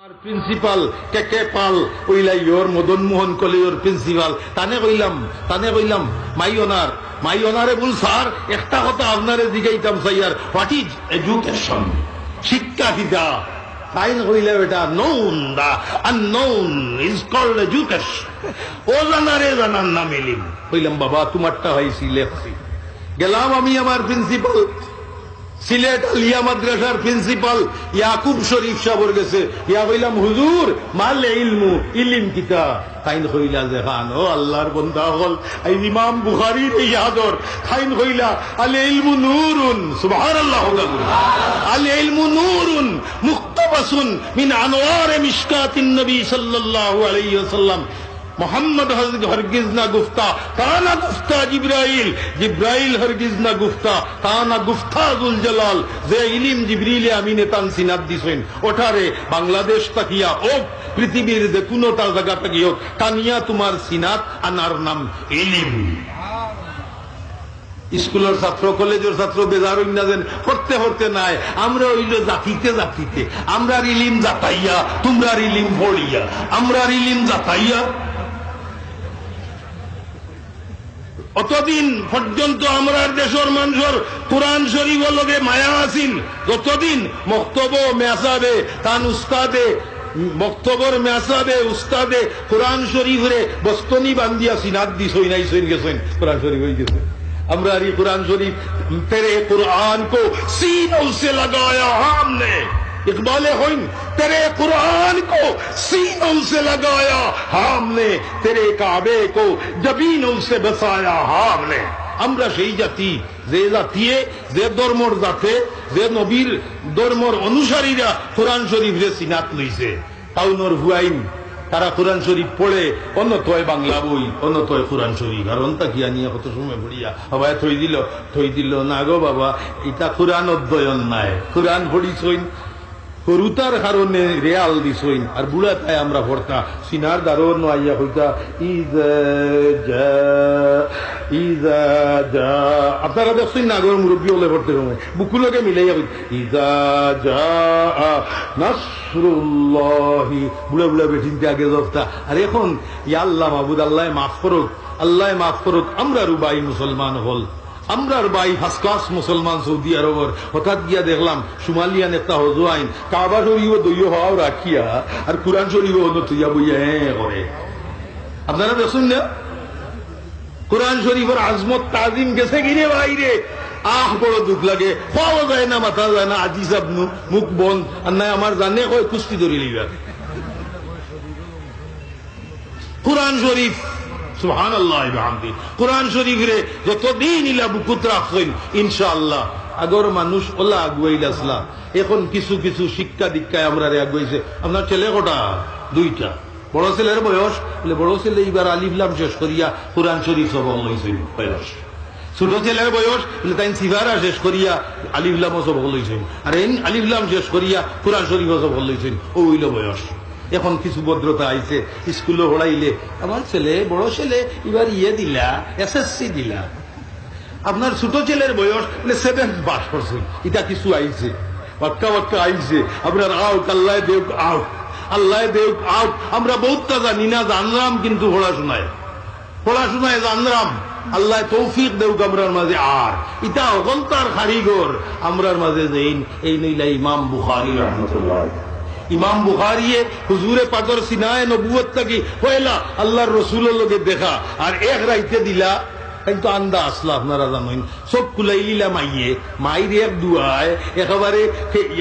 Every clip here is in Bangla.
প্রিন্সিপাল কে কে পাল ওইলা ইয়োর মদন মোহন কলেজের প্রিন্সিপাল তানে কইলাম তানে কইলাম মাই অনার মাই অনারে বল স্যার একটা কথা আপনারে জিগাইতাম সাইয়ার হোয়াট ইজ এডুকেশন শিক্ষা known the unknown is called education ও জানারে জানার নাম এলিম কইলাম বাবা তোমারটা হয়েছি লেখছি গেলাম আমি আমার প্রিন্সিপাল সিলেট আলিয়া মাদ্রাসার প্রিন্সিপাল ইয়াকুব শরীফ সাবর গেছে। ইয়া কইলাম, হুজুর, মাল ইলমু, ইলিম কিতা? খাইন হইলা যে খান ও আল্লাহর বন্ধা হল। এই ইমাম বুখারীর এই আদর। খাইন কইলা, আল ইলমু নূরুন, সুবহানাল্লাহ আল ইলমু নূরুন, মুক্তাবাসুন মিন আনওয়ার মিশকাতিন নবী সাল্লাল্লাহু আলাইহি ওয়াসাল্লাম। মোহাম্মদ হরগিজ না গুফতা কানা গুফতা জিব্রাইল জিব্রাইল হরগিজ না গুফতা কানা গুফতা জুল জালাল। যে ইলিম জিবরিলে আমিনে তান সিনাত দিছেন, ওঠারে বাংলাদেশ তাকিয়া, ও পৃথিবীর যে কোনোটা জায়গা তাকিয়া হোক টানিয়া তোমার সিনাত আনার নাম ইলিম। স্কুলের ছাত্র, কলেজের ছাত্র বেজার না যেন, পড়তে পড়তে নাই, আমরা হইল জাতিতে জাতিতে আমরা ইলিম জাতাইয়া তোমরা ইলিম পড়িয়া আমরা ইলিম জাতাইয়া অতদিন পর্যন্ত আমরা দেশের মানুষের কোরআন শরীফ লগে মায়া আসিন যতদিন মক্তব মেসাবে, তান উস্তাদে, মক্তবর মেসাবে, উস্তাদে কোরআন শরীফরে বস্তনি বান্দিয়াছি নাদ দিস সই নাই, সইন গেছেন, কোরআন শরীফ হয়ে গেছেন আমরা আর কোরআন শরীফ তেরে কোরআন কো সিন সে লাগায়া হামনে इकबाल होइन तेरे कुरान को सीनों से लगाया हमने तेरे काबे को जबीनों से बसाया हमने আমরা সেই জাতি যে জাতিয়ে যে ধর্মর জাতে যে নবীর ধর্মর অনুসারীরা কোরআন শরীফ রে সিনাত লইছে টাউনর হুয়াইন তারা কোরআন শরীফ পড়ে অন্য তয় বাংলা বই অন্য তয় কোরআন শরীফ আর অন্তা কিয়া নিয়ে কত সময় পড়িয়া সবাই থই দিল থই দিল না গো বাবা এটা কোরআন অধ্যয়ন নাই কোরআন পড়িছইন করুতার কারণে রেয়াল দিছইন, আর বুড়া তাই আমরা পড়তা সিনার দারোর নো আইয়া হইতা ইজ ইজা যা আপনারা দেখছেন না আগর মুরব্বী হলে পড়তে সময় বুকুলকে মিলাইয়া কই ইজা যা নাসরুল্লাহি। বুড়া বুড়া বেঠিনতে আগে দফতা আর এখন, ইয়া আল্লাহ মাহবুদ, আল্লাহ মাফ করুক। আল্লাহ মাফ করুক, আমরা রুবাই মুসলমান হল। আমরার বাই ফার্স্ট ক্লাস মুসলমান সৌদি আরবর। হঠাৎ গিয়া দেখলাম, সুমালিয়া নেতা হজু আইন, কাবা শরীফ দইয় হওয়াও রাখিয়া, আর কোরআন শরীফ হন তুইয়া বইয়া হ্যাঁ করে। আপনারা দেখুন না? কোরআন শরীফের আজমত তাজিম গেছে গিরে বাইরে আহ, বড় দুঃখ লাগে। পাওয়া যায় না, মাথা যায় না, আজি সাবনু, মুখ বন্ধ। আর নাই, আমার জানে কয় কুস্তি ধরি লিবা কোরআন শরীফ সুহান আল্লাহ কোরআন শরীফরে যতদিন ইলা বুকুত রাখছেন, ইনশাআল্লাহ, আগর মানুষ ওলা আগুয়াইল আসলা এখন কিছু কিছু শিক্ষা দীক্ষায় আমরা আগুয়াইছে। আপনার ছেলে কটা? দুইটা। বড় ছেলের বয়স, বলে বড় ছেলে এইবার আলিফলাম শেষ করিয়া কোরআন শরীফ সব লইছেন বয়স ছোট ছেলের বয়স, বলে তাই সিভারা শেষ করিয়া আলিফলাম সব লইছেন আর এই আলিফলাম শেষ করিয়া কোরআন শরীফ সব লইছেন ও হইল বয়স। এখন কিছু ভদ্রতা আইছে স্কুলে পড়াইলে। আমার ছেলে, বড় ছেলে, এবার ইয়ে দিলা এসএসসি দিলা। আপনার ছোট ছেলের বয়স মানে সেভেন পাস করছে। এটা কিছু আইছে বাক্কা বাক্কা আইছে। আপনার আউট আল্লাহ দেব আউট আল্লাহ দেব আউট আমরা বহুতটা জানি না, জানলাম কিন্তু পড়াশোনায়। পড়াশোনায় জানলাম, আল্লাহ তৌফিক দেউ আমরার মাঝে আর। ইটা অগন্তার কারিগর, আমরার মাঝে যেইন এই নইলা ইমাম বুখারি, রহমতুল্লাহ ইমাম বুখারিয়ে হুজুরে পাকর সিনায় নবুয়ত থাকি পয়লা আল্লাহর রসুলের লোকে দেখা। আর এক রাইতে দিলা কিন্তু আন্দা আসলা আপনারা জানেন। সব মাইয়ে এক দুয়ায়, একেবারে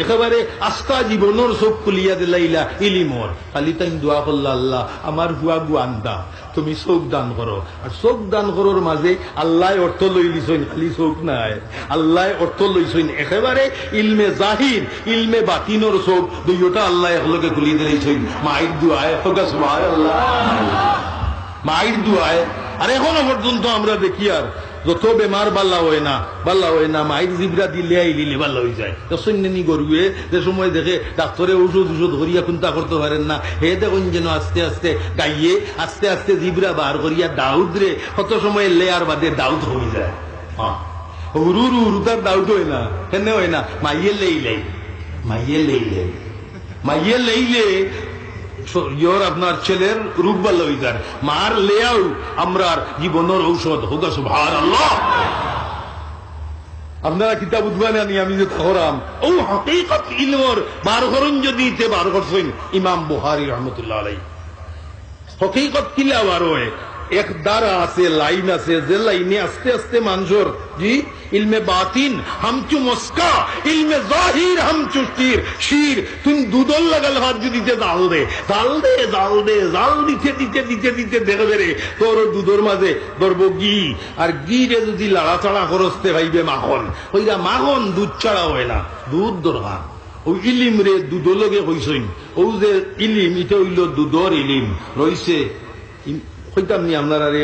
একেবারে আস্থা জীবনের সব কুলিয়া দিলাইলা, ইলিমর। খালি তাই দোয়া করলা আল্লাহ, আমার হুয়া গু আন্দা। তুমি চোখ দান করো। আর চোখ দান করার মাঝে আল্লাহ অর্থ লই লিছইন খালি চোখ নাই। আল্লাহ অর্থ লইছইন একেবারে ইলমে জাহির, ইলমে বাতিনর চোখ দুইটা আল্লাহ একলগে খুলি দিলেছইন মাইর দুয়ায় হোকা আল্লাহ মাইর দুয়ায় আর এখনও পর্যন্ত আমরা দেখি আর যত বেমার বাল্লা হয় না, বাল্লা হয় না মাইর জিবরা দিলে আইলিলে বাল্লা হয়ে যায়। তো সৈন্যানি গরুয়ে যে সময় দেখে ডাক্তারে ঔষধ ঔষধ ধরিয়া চিন্তা করতে পারেন না, হে দেখুন যেন আস্তে আস্তে গাইয়ে আস্তে আস্তে জিবরা বার করিয়া দাউদ রে, কত সময় লেয়ার বাদে দাউদ হয়ে যায়। হ্যাঁ। হুরু রু হুরু তার দাউদ হয় না, কেন হয় না? মাইয়ে লেই লেই মাইয়ে লেই লেই মাইয়ে লইলে ইয়র আপনার ছেলের রূপ ভালো হয়ে যায়। মার লেয়াও আমরার জীবনের ঔষধ হোক সুভার আল্লাহ আপনারা কিতাব উদ্বানে আনি, আমি যে খরাম ও হকিকত ইলমর বার করুন যদি তে বার করছেন ইমাম বুহারি রহমতুল্লাহ আলাই হকিকত কিলা বার হয় এক দ্বারা আছে লাইন আছে যে লাইনে আস্তে আস্তে মানুষের জি ইলমে বাতিন হামচু মস্কা ইলমে জাহির হামচু শির শির তুমি দুদল লাগাল হাত যদি জাল দে জাল দে জাল দে জাল দিতে দিতে দিতে দিতে দেখে বেড়ে তোর দুধর মাঝে ধরবো ঘি আর ঘি রে যদি লাড়াচাড়া করস্তে ভাইবে মাখন ওইরা মাখন দুধ ছাড়া হয় না দুধ দরকার ওই ইলিম রে দুধ লগে হইসইন। ও যে ইলিম এটা হইল দুধর ইলিম। রইছে কইতাম নি আপনারা রে